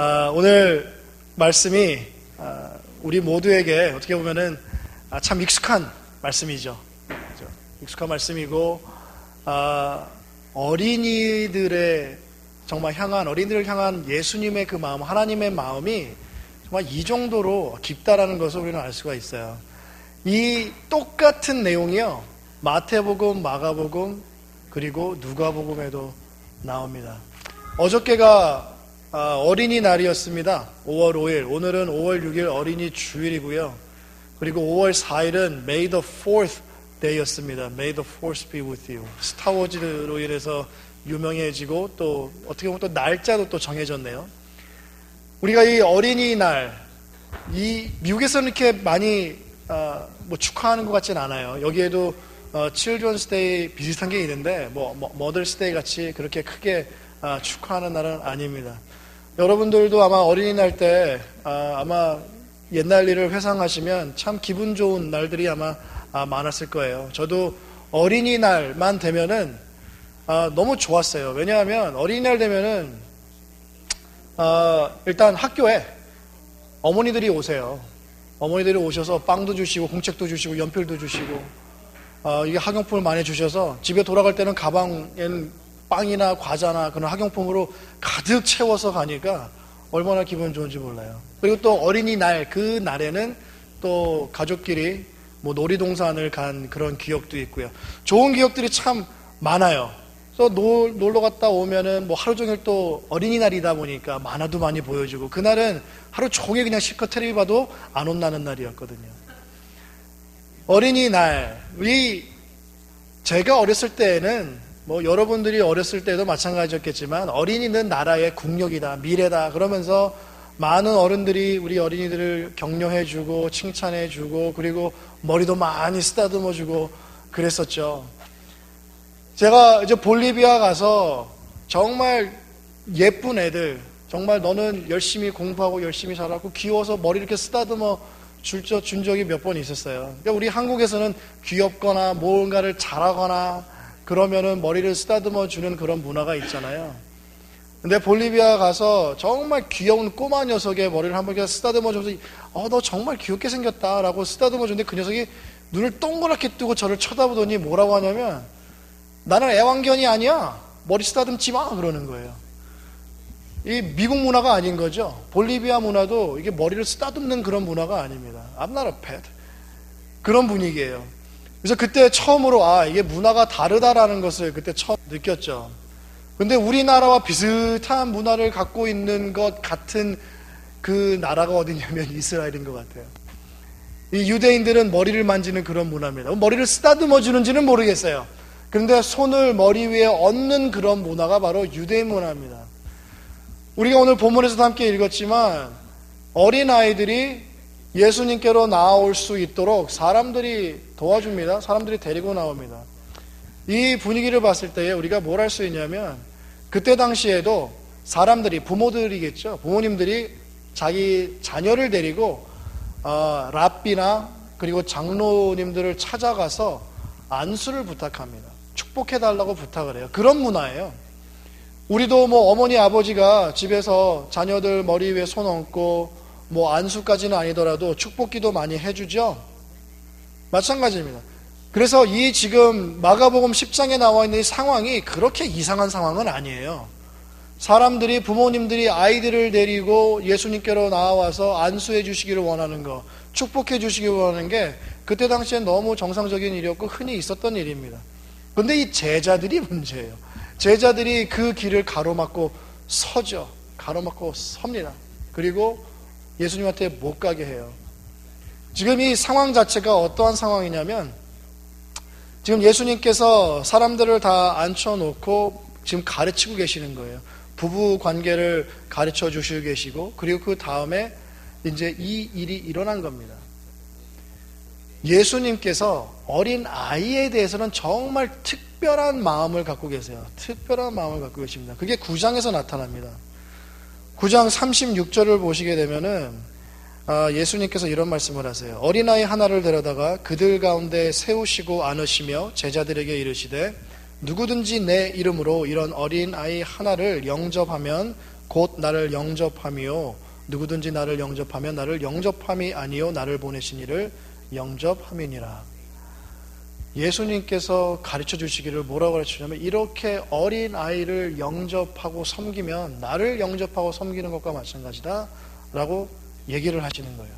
아, 오늘 말씀이 아, 우리 모두에게 어떻게 보면은 아, 참 익숙한 말씀이죠. 그죠? 익숙한 말씀이고 아, 어린이들의 정말 향한 어린이들을 향한 예수님의 그 마음, 하나님의 마음이 정말 이 정도로 깊다라는 것을 우리는 알 수가 있어요. 이 똑같은 내용이요. 마태복음, 마가복음, 그리고 누가복음에도 나옵니다. 어저께가 아, 어린이날이었습니다. 5월 5일. 오늘은 5월 6일 어린이 주일이고요. 그리고 5월 4일은 May the 4th Day였습니다. May the Force be with you. 스타워즈로 인해서 유명해지고 또 어떻게 보면 또 날짜도 또 정해졌네요. 우리가 이 어린이날, 이 미국에서는 이렇게 많이 어, 뭐 축하하는 것 같진 않아요. 여기에도 어, Children's Day 비슷한 게 있는데 뭐, 뭐 Mother's Day 같이 그렇게 크게 어, 축하하는 날은 아닙니다. 여러분들도 아마 어린이날 때 아, 아마 옛날 일을 회상하시면 참 기분 좋은 날들이 아마 아, 많았을 거예요. 저도 어린이날만 되면은 아, 너무 좋았어요. 왜냐하면 어린이날 되면은 아, 일단 학교에 어머니들이 오세요. 어머니들이 오셔서 빵도 주시고 공책도 주시고 연필도 주시고 어, 이게 학용품을 많이 주셔서 집에 돌아갈 때는 가방에는 빵이나 과자나 그런 학용품으로 가득 채워서 가니까 얼마나 기분 좋은지 몰라요. 그리고 또 어린이날 그 날에는 또 가족끼리 뭐 놀이동산을 간 그런 기억도 있고요. 좋은 기억들이 참 많아요. 그래서 놀, 놀러 갔다 오면은 뭐 하루 종일 또 어린이날이다 보니까 만화도 많이 보여주고 그날은 하루 종일 그냥 실컷 텔레비 봐도 안 혼나는 날이었거든요. 어린이날, 우리 제가 어렸을 때에는 뭐 여러분들이 어렸을 때도 마찬가지였겠지만 어린이는 나라의 국력이다, 미래다 그러면서 많은 어른들이 우리 어린이들을 격려해주고 칭찬해주고 그리고 머리도 많이 쓰다듬어주고 그랬었죠. 제가 이제 볼리비아 가서 정말 예쁜 애들, 정말 너는 열심히 공부하고 열심히 자라고 귀여워서 머리 이렇게 쓰다듬어 줄, 준 적이 몇 번 있었어요. 그러니까 우리 한국에서는 귀엽거나 뭔가를 잘하거나 그러면은 머리를 쓰다듬어 주는 그런 문화가 있잖아요. 근데 볼리비아 가서 정말 귀여운 꼬마 녀석의 머리를 한번 쓰다듬어 주면서 어, 너 정말 귀엽게 생겼다라고 쓰다듬어 주는데 그 녀석이 눈을 동그랗게 뜨고 저를 쳐다보더니 뭐라고 하냐면 나는 애완견이 아니야. 머리 쓰다듬지 마. 그러는 거예요. 이 미국 문화가 아닌 거죠. 볼리비아 문화도 이게 머리를 쓰다듬는 그런 문화가 아닙니다. I'm not a pet. 그런 분위기예요. 그래서 그때 처음으로 아, 이게 문화가 다르다라는 것을 그때 처음 느꼈죠. 근데 우리나라와 비슷한 문화를 갖고 있는 것 같은 그 나라가 어디냐면 이스라엘인 것 같아요. 이 유대인들은 머리를 만지는 그런 문화입니다. 머리를 쓰다듬어 주는지는 모르겠어요. 그런데 손을 머리 위에 얹는 그런 문화가 바로 유대인 문화입니다. 우리가 오늘 본문에서도 함께 읽었지만 어린 아이들이 예수님께로 나올 수 있도록 사람들이 도와줍니다. 사람들이 데리고 나옵니다. 이 분위기를 봤을 때 우리가 뭘 할 수 있냐면 그때 당시에도 사람들이 부모들이겠죠. 부모님들이 자기 자녀를 데리고 어, 랍비나 그리고 장로님들을 찾아가서 안수를 부탁합니다. 축복해 달라고 부탁을 해요. 그런 문화예요. 우리도 뭐 어머니 아버지가 집에서 자녀들 머리 위에 손 얹고 뭐 안수까지는 아니더라도 축복기도 많이 해주죠. 마찬가지입니다. 그래서 이 지금 마가복음 10장에 나와 있는 이 상황이 그렇게 이상한 상황은 아니에요. 사람들이 부모님들이 아이들을 데리고 예수님께로 나와서 안수해 주시기를 원하는 거, 축복해 주시기를 원하는 게 그때 당시엔 너무 정상적인 일이었고 흔히 있었던 일입니다. 근데 이 제자들이 문제예요. 제자들이 그 길을 가로막고 서죠. 가로막고 섭니다. 그리고 예수님한테 못 가게 해요. 지금 이 상황 자체가 어떠한 상황이냐면 지금 예수님께서 사람들을 다 앉혀놓고 지금 가르치고 계시는 거예요. 부부 관계를 가르쳐 주시고 계시고 그리고 그 다음에 이제 이 일이 일어난 겁니다. 예수님께서 어린 아이에 대해서는 정말 특별한 마음을 갖고 계세요. 특별한 마음을 갖고 계십니다. 그게 9장에서 나타납니다. 9장 36절을 보시게 되면은 아, 예수님께서 이런 말씀을 하세요. 어린아이 하나를 데려다가 그들 가운데 세우시고 안으시며 제자들에게 이르시되 누구든지 내 이름으로 이런 어린아이 하나를 영접하면 곧 나를 영접함이요 누구든지 나를 영접하면 나를 영접함이 아니요 나를 보내신 이를 영접함이니라. 예수님께서 가르쳐 주시기를 뭐라고 가르치냐면 이렇게 어린 아이를 영접하고 섬기면 나를 영접하고 섬기는 것과 마찬가지다 라고 얘기를 하시는 거예요.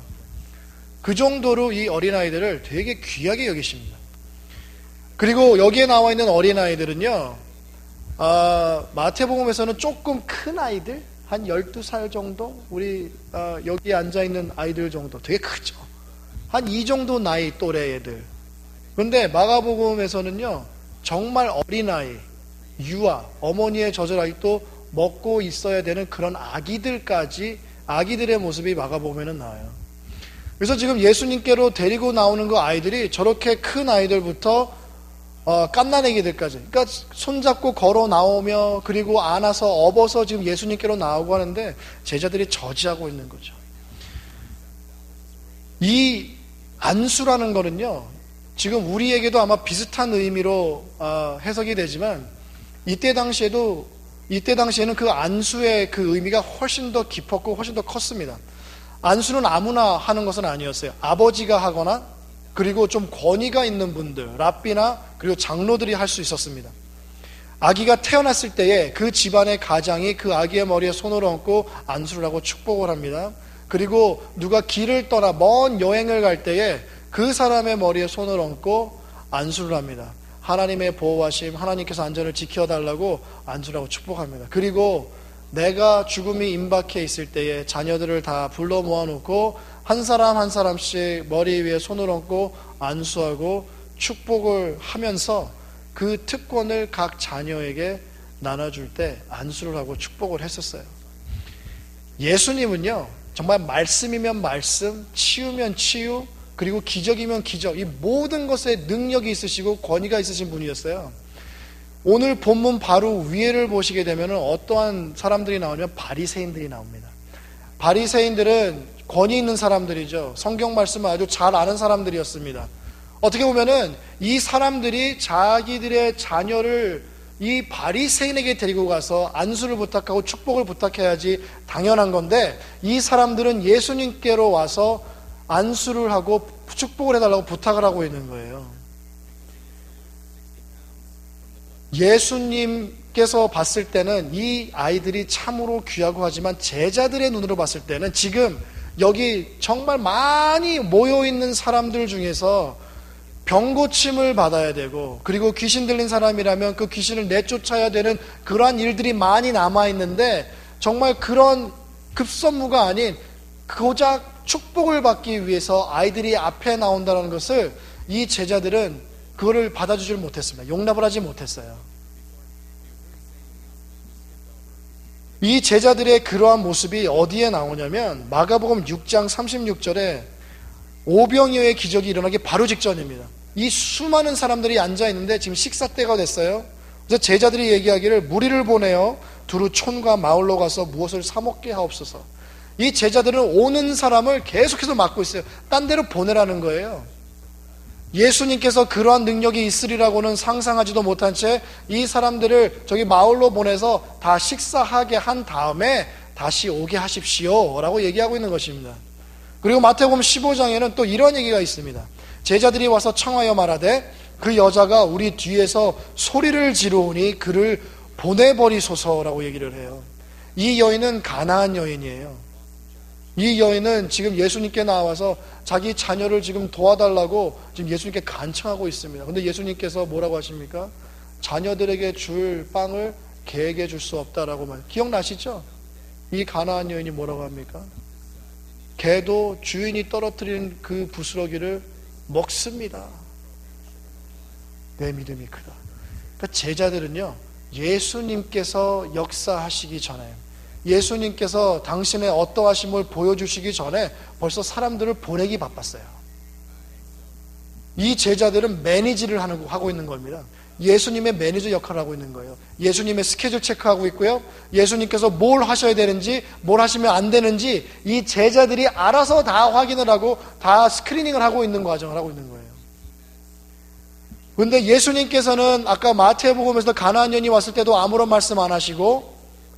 그 정도로 이 어린 아이들을 되게 귀하게 여기십니다. 그리고 여기에 나와 있는 어린 아이들은요, 아, 마태복음에서는 조금 큰 아이들, 한 12살 정도? 우리 아, 여기 앉아 있는 아이들 정도 되게 크죠. 한 이 정도 나이 또래 애들. 그런데 마가복음에서는요, 정말 어린아이, 유아, 어머니의 젖을 아직도 먹고 있어야 되는 그런 아기들까지 아기들의 모습이 마가복음에는 나와요. 그래서 지금 예수님께로 데리고 나오는 그 아이들이 저렇게 큰 아이들부터 어, 깐난애기들까지. 그러니까 손잡고 걸어 나오며 그리고 안아서 업어서 지금 예수님께로 나오고 하는데 제자들이 저지하고 있는 거죠. 이 안수라는 거는요, 지금 우리에게도 아마 비슷한 의미로 어, 해석이 되지만 이때 당시에도 이때 당시에는 그 안수의 그 의미가 훨씬 더 깊었고 훨씬 더 컸습니다. 안수는 아무나 하는 것은 아니었어요. 아버지가 하거나 그리고 좀 권위가 있는 분들, 랍비나 그리고 장로들이 할 수 있었습니다. 아기가 태어났을 때에 그 집안의 가장이 그 아기의 머리에 손을 얹고 안수를 하고 축복을 합니다. 그리고 누가 길을 떠나 먼 여행을 갈 때에 그 사람의 머리에 손을 얹고 안수를 합니다. 하나님의 보호하심, 하나님께서 안전을 지켜달라고 하고 축복합니다. 그리고 내가 죽음이 임박해 있을 때에 자녀들을 다 불러 모아놓고 한 사람 한 사람씩 머리 위에 손을 얹고 안수하고 축복을 하면서 그 특권을 각 자녀에게 나눠줄 때 안수를 하고 축복을 했었어요. 예수님은요, 정말 말씀이면 말씀, 치유면 치유, 그리고 기적이면 기적, 이 모든 것에 능력이 있으시고 권위가 있으신 분이었어요. 오늘 본문 바로 위에를 보시게 되면 어떠한 사람들이 나오냐면 바리새인들이 나옵니다. 바리새인들은 권위 있는 사람들이죠. 성경 말씀을 아주 잘 아는 사람들이었습니다. 어떻게 보면은 이 사람들이 자기들의 자녀를 이 바리새인에게 데리고 가서 안수를 부탁하고 축복을 부탁해야지 당연한 건데 이 사람들은 예수님께로 와서 안수를 하고 축복을 해달라고 부탁을 하고 있는 거예요. 예수님께서 봤을 때는 이 아이들이 참으로 귀하고 하지만 제자들의 눈으로 봤을 때는 지금 여기 정말 많이 모여 있는 사람들 중에서 병고침을 받아야 되고 그리고 귀신 들린 사람이라면 그 귀신을 내쫓아야 되는 그러한 일들이 많이 남아 있는데 정말 그런 급선무가 아닌 고작 축복을 받기 위해서 아이들이 앞에 나온다는 것을 이 제자들은 그거를 받아주질 못했습니다. 용납을 하지 못했어요. 이 제자들의 그러한 모습이 어디에 나오냐면 마가복음 6장 36절에 오병이어의 기적이 일어나기 바로 직전입니다. 이 수많은 사람들이 앉아 있는데 지금 식사 때가 됐어요. 그래서 제자들이 얘기하기를 무리를 보내어 두루 촌과 마을로 가서 무엇을 사 먹게 하옵소서. 이 제자들은 오는 사람을 계속해서 막고 있어요. 딴 데로 보내라는 거예요. 예수님께서 그러한 능력이 있으리라고는 상상하지도 못한 채 이 사람들을 저기 마을로 보내서 다 식사하게 한 다음에 다시 오게 하십시오. 라고 얘기하고 있는 것입니다. 그리고 마태복음 15장에는 또 이런 얘기가 있습니다. 제자들이 와서 청하여 말하되 그 여자가 우리 뒤에서 소리를 지르오니 그를 보내버리소서라고 얘기를 해요. 이 여인은 가나안 여인이에요. 이 여인은 지금 예수님께 나와서 자기 자녀를 지금 도와달라고 지금 예수님께 간청하고 있습니다. 근데 예수님께서 뭐라고 하십니까? 자녀들에게 줄 빵을 개에게 줄 수 없다라고 말. 기억나시죠? 이 가나안 여인이 뭐라고 합니까? 개도 주인이 떨어뜨린 그 부스러기를 먹습니다. 내 믿음이 크다. 그러니까 제자들은요, 예수님께서 역사하시기 전에, 예수님께서 당신의 어떠하심을 보여주시기 전에 벌써 사람들을 보내기 바빴어요. 이 제자들은 매니지를 하고 있는 겁니다. 예수님의 매니저 역할을 하고 있는 거예요. 예수님의 스케줄 체크하고 있고요. 예수님께서 뭘 하셔야 되는지, 뭘 하시면 안 되는지 이 제자들이 알아서 다 확인을 하고 다 스크리닝을 하고 있는 과정을 하고 있는 거예요. 그런데 예수님께서는 아까 마태복음에서 가나안 년이 왔을 때도 아무런 말씀 안 하시고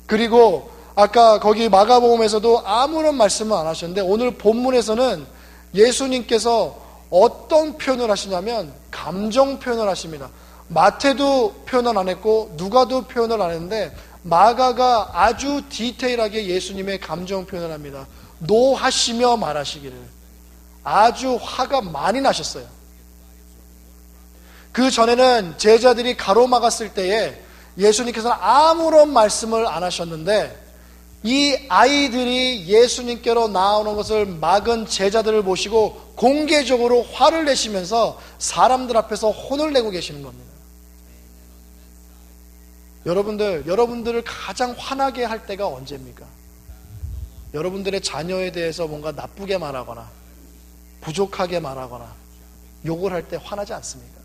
그리고 아까 거기 마가복음에서도 아무런 말씀을 안 하셨는데 오늘 본문에서는 예수님께서 어떤 표현을 하시냐면 감정 표현을 하십니다. 마태도 표현을 안 했고 누가도 표현을 안 했는데 마가가 아주 디테일하게 예수님의 감정 표현을 합니다. 노하시며 말하시기를 아주 화가 많이 나셨어요. 그 전에는 제자들이 가로막았을 때에 예수님께서는 아무런 말씀을 안 하셨는데 이 아이들이 예수님께로 나오는 것을 막은 제자들을 보시고 공개적으로 화를 내시면서 사람들 앞에서 혼을 내고 계시는 겁니다. 여러분들, 여러분들을 가장 화나게 할 때가 언제입니까? 여러분들의 자녀에 대해서 뭔가 나쁘게 말하거나 부족하게 말하거나 욕을 할 때 화나지 않습니까?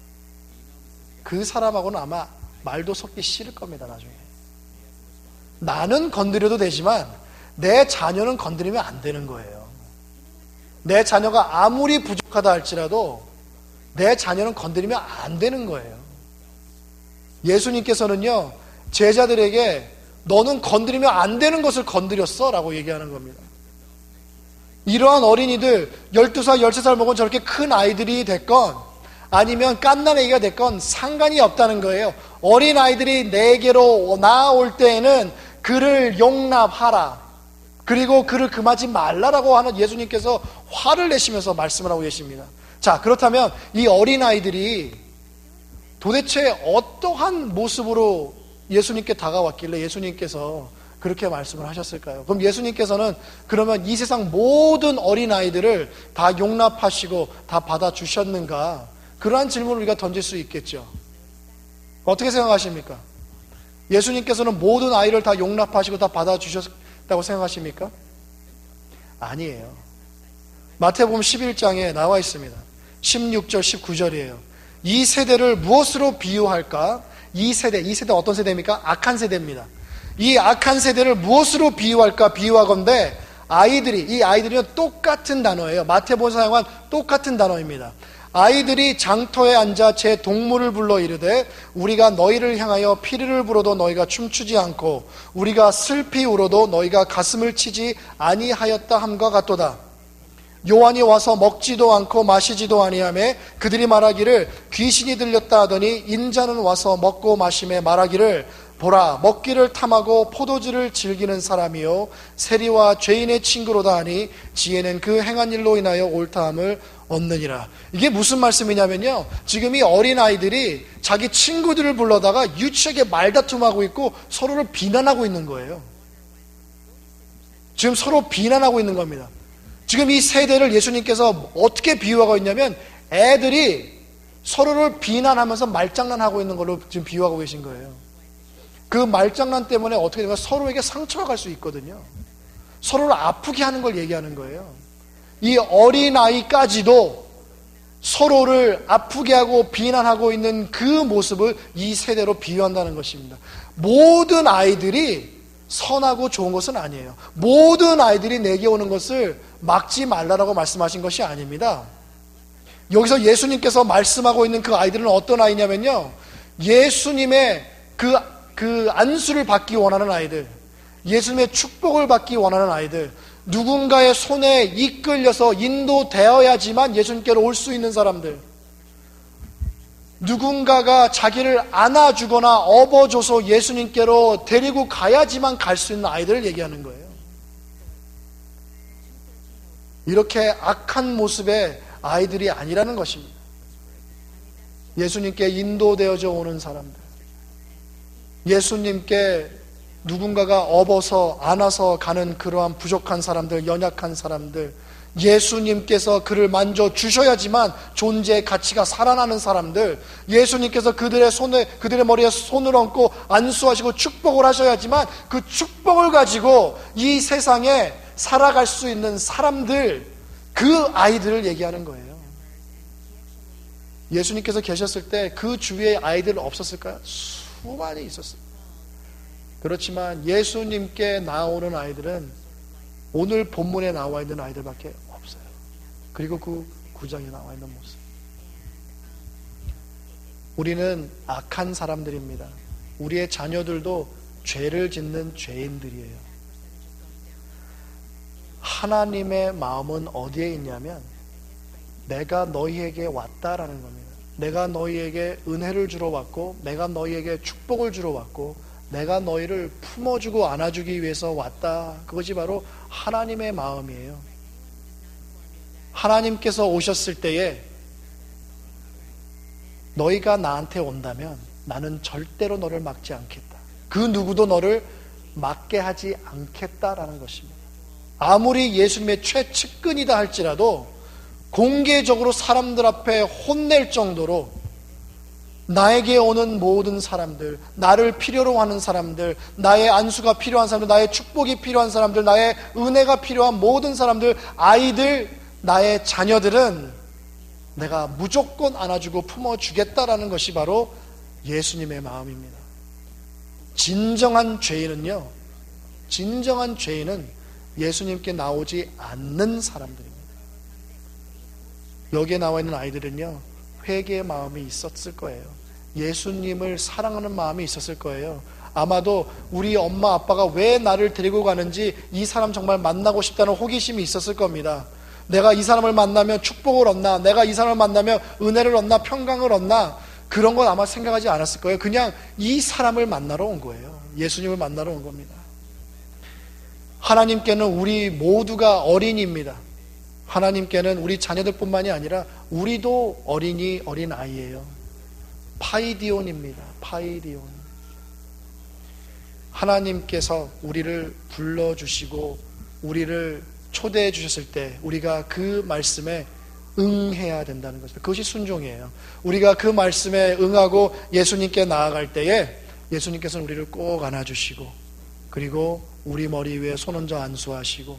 그 사람하고는 아마 말도 섞기 싫을 겁니다, 나중에. 나는 건드려도 되지만 내 자녀는 건드리면 안 되는 거예요. 내 자녀가 아무리 부족하다 할지라도 내 자녀는 건드리면 안 되는 거예요. 예수님께서는요, 제자들에게 너는 건드리면 안 되는 것을 건드렸어 라고 얘기하는 겁니다. 이러한 어린이들, 12살, 13살 먹은 저렇게 큰 아이들이 됐건, 아니면 깐난애기가 됐건 상관이 없다는 거예요. 어린 아이들이 내게로 나올 때에는 그를 용납하라. 그리고 그를 금하지 말라라고 하는 예수님께서 화를 내시면서 말씀을 하고 계십니다. 자, 그렇다면 이 어린 아이들이 도대체 어떠한 모습으로 예수님께 다가왔길래 예수님께서 그렇게 말씀을 하셨을까요? 그럼 예수님께서는 그러면 이 세상 모든 어린아이들을 다 용납하시고 다 받아주셨는가? 그러한 질문을 우리가 던질 수 있겠죠. 어떻게 생각하십니까? 예수님께서는 모든 아이를 다 용납하시고 다 받아주셨다고 생각하십니까? 아니에요. 마태복음 11장에 나와 있습니다. 16절, 19절이에요. 이 세대를 무엇으로 비유할까? 이 세대, 이 세대 어떤 세대입니까? 악한 세대입니다. 이 악한 세대를 무엇으로 비유할까? 비유하건대 아이들이, 이 아이들은 똑같은 단어예요. 마태복음 사용한 똑같은 단어입니다. 아이들이 장터에 앉아 제 동물을 불러 이르되 우리가 너희를 향하여 피리를 불어도 너희가 춤추지 않고 우리가 슬피 울어도 너희가 가슴을 치지 아니하였다 함과 같도다. 요한이 와서 먹지도 않고 마시지도 아니하며 그들이 말하기를 귀신이 들렸다 하더니 인자는 와서 먹고 마심에 말하기를 보라 먹기를 탐하고 포도주를 즐기는 사람이요. 세리와 죄인의 친구로다 하니 지혜는 그 행한 일로 인하여 옳다함을 얻느니라. 이게 무슨 말씀이냐면요. 지금 이 어린 아이들이 자기 친구들을 불러다가 유치하게 말다툼하고 있고 서로를 비난하고 있는 거예요. 지금 서로 비난하고 있는 겁니다. 지금 이 세대를 예수님께서 어떻게 비유하고 있냐면 애들이 서로를 비난하면서 말장난하고 있는 걸로 지금 비유하고 계신 거예요. 그 말장난 때문에 어떻게 되면 서로에게 상처가 갈 수 있거든요. 서로를 아프게 하는 걸 얘기하는 거예요. 이 어린아이까지도 서로를 아프게 하고 비난하고 있는 그 모습을 이 세대로 비유한다는 것입니다. 모든 아이들이 선하고 좋은 것은 아니에요. 모든 아이들이 내게 오는 것을 막지 말라라고 말씀하신 것이 아닙니다. 여기서 예수님께서 말씀하고 있는 그 아이들은 어떤 아이냐면요. 예수님의 그, 그 안수를 받기 원하는 아이들, 예수님의 축복을 받기 원하는 아이들, 누군가의 손에 이끌려서 인도되어야지만 예수님께로 올 수 있는 사람들, 누군가가 자기를 안아주거나 업어줘서 예수님께로 데리고 가야지만 갈 수 있는 아이들을 얘기하는 거예요. 이렇게 악한 모습의 아이들이 아니라는 것입니다. 예수님께 인도되어져 오는 사람들. 예수님께 누군가가 업어서 안아서 가는 그러한 부족한 사람들, 연약한 사람들, 예수님께서 그를 만져 주셔야지만 존재의 가치가 살아나는 사람들, 예수님께서 그들의 손에, 그들의 머리에 손을 얹고 안수하시고 축복을 하셔야지만 그 축복을 가지고 이 세상에 살아갈 수 있는 사람들, 그 아이들을 얘기하는 거예요. 예수님께서 계셨을 때 그 주위에 아이들 없었을까요? 수많이 있었어요. 그렇지만 예수님께 나오는 아이들은 오늘 본문에 나와 있는 아이들밖에 없어요. 그리고 그 구장에 나와 있는 모습. 우리는 악한 사람들입니다. 우리의 자녀들도 죄를 짓는 죄인들이에요. 하나님의 마음은 어디에 있냐면 내가 너희에게 왔다라는 겁니다. 내가 너희에게 은혜를 주러 왔고 내가 너희에게 축복을 주러 왔고 내가 너희를 품어주고 안아주기 위해서 왔다. 그것이 바로 하나님의 마음이에요. 하나님께서 오셨을 때에 너희가 나한테 온다면 나는 절대로 너를 막지 않겠다. 그 누구도 너를 막게 하지 않겠다라는 것입니다. 아무리 예수님의 최측근이다 할지라도 공개적으로 사람들 앞에 혼낼 정도로 나에게 오는 모든 사람들, 나를 필요로 하는 사람들, 나의 안수가 필요한 사람들, 나의 축복이 필요한 사람들, 나의 은혜가 필요한 모든 사람들, 아이들, 나의 자녀들은 내가 무조건 안아주고 품어주겠다라는 것이 바로 예수님의 마음입니다. 진정한 죄인은요, 진정한 죄인은 예수님께 나오지 않는 사람들입니다. 여기에 나와 있는 아이들은요, 회개의 마음이 있었을 거예요. 예수님을 사랑하는 마음이 있었을 거예요. 아마도 우리 엄마 아빠가 왜 나를 데리고 가는지 이 사람 정말 만나고 싶다는 호기심이 있었을 겁니다. 내가 이 사람을 만나면 축복을 얻나, 내가 이 사람을 만나면 은혜를 얻나, 평강을 얻나, 그런 건 아마 생각하지 않았을 거예요. 그냥 이 사람을 만나러 온 거예요. 예수님을 만나러 온 겁니다. 하나님께는 우리 모두가 어린이입니다. 하나님께는 우리 자녀들뿐만이 아니라 우리도 어린이 어린 아이예요. 파이디온입니다. 파이디온. 하나님께서 우리를 불러 주시고 우리를 초대해 주셨을 때 우리가 그 말씀에 응해야 된다는 것입니다. 그것이 순종이에요. 우리가 그 말씀에 응하고 예수님께 나아갈 때에 예수님께서는 우리를 꼭 안아주시고 그리고 우리 머리 위에 손 얹어 안수하시고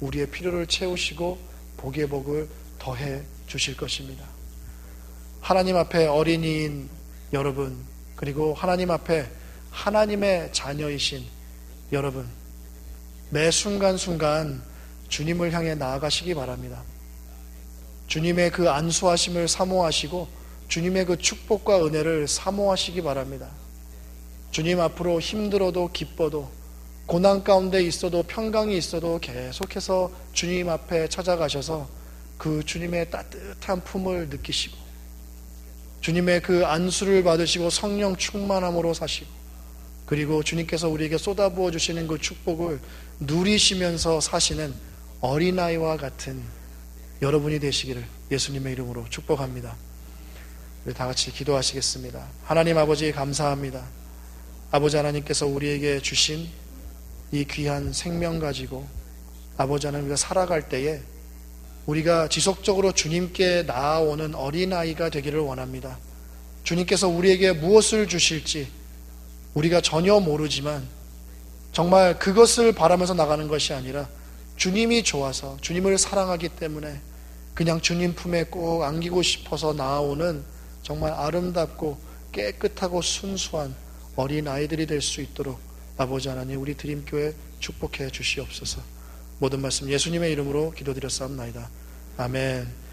우리의 필요를 채우시고 복의 복을 더해 주실 것입니다. 하나님 앞에 어린이인 여러분 그리고 하나님 앞에 하나님의 자녀이신 여러분 매 순간순간 주님을 향해 나아가시기 바랍니다. 주님의 그 안수하심을 사모하시고 주님의 그 축복과 은혜를 사모하시기 바랍니다. 주님 앞으로 힘들어도 기뻐도 고난 가운데 있어도 평강이 있어도 계속해서 주님 앞에 찾아가셔서 그 주님의 따뜻한 품을 느끼시고 주님의 그 안수를 받으시고 성령 충만함으로 사시고 그리고 주님께서 우리에게 쏟아부어 주시는 그 축복을 누리시면서 사시는 어린아이와 같은 여러분이 되시기를 예수님의 이름으로 축복합니다. 우리 다 같이 기도하시겠습니다. 하나님 아버지 감사합니다. 아버지 하나님께서 우리에게 주신 이 귀한 생명 가지고 아버지 하나님 과 살아갈 때에 우리가 지속적으로 주님께 나아오는 어린아이가 되기를 원합니다. 주님께서 우리에게 무엇을 주실지 우리가 전혀 모르지만 정말 그것을 바라면서 나가는 것이 아니라 주님이 좋아서 주님을 사랑하기 때문에 그냥 주님 품에 꼭 안기고 싶어서 나아오는 정말 아름답고 깨끗하고 순수한 어린 아이들이 될 수 있도록 아버지 하나님 우리 드림교회 축복해 주시옵소서. 모든 말씀 예수님의 이름으로 기도드렸사옵나이다. 아멘.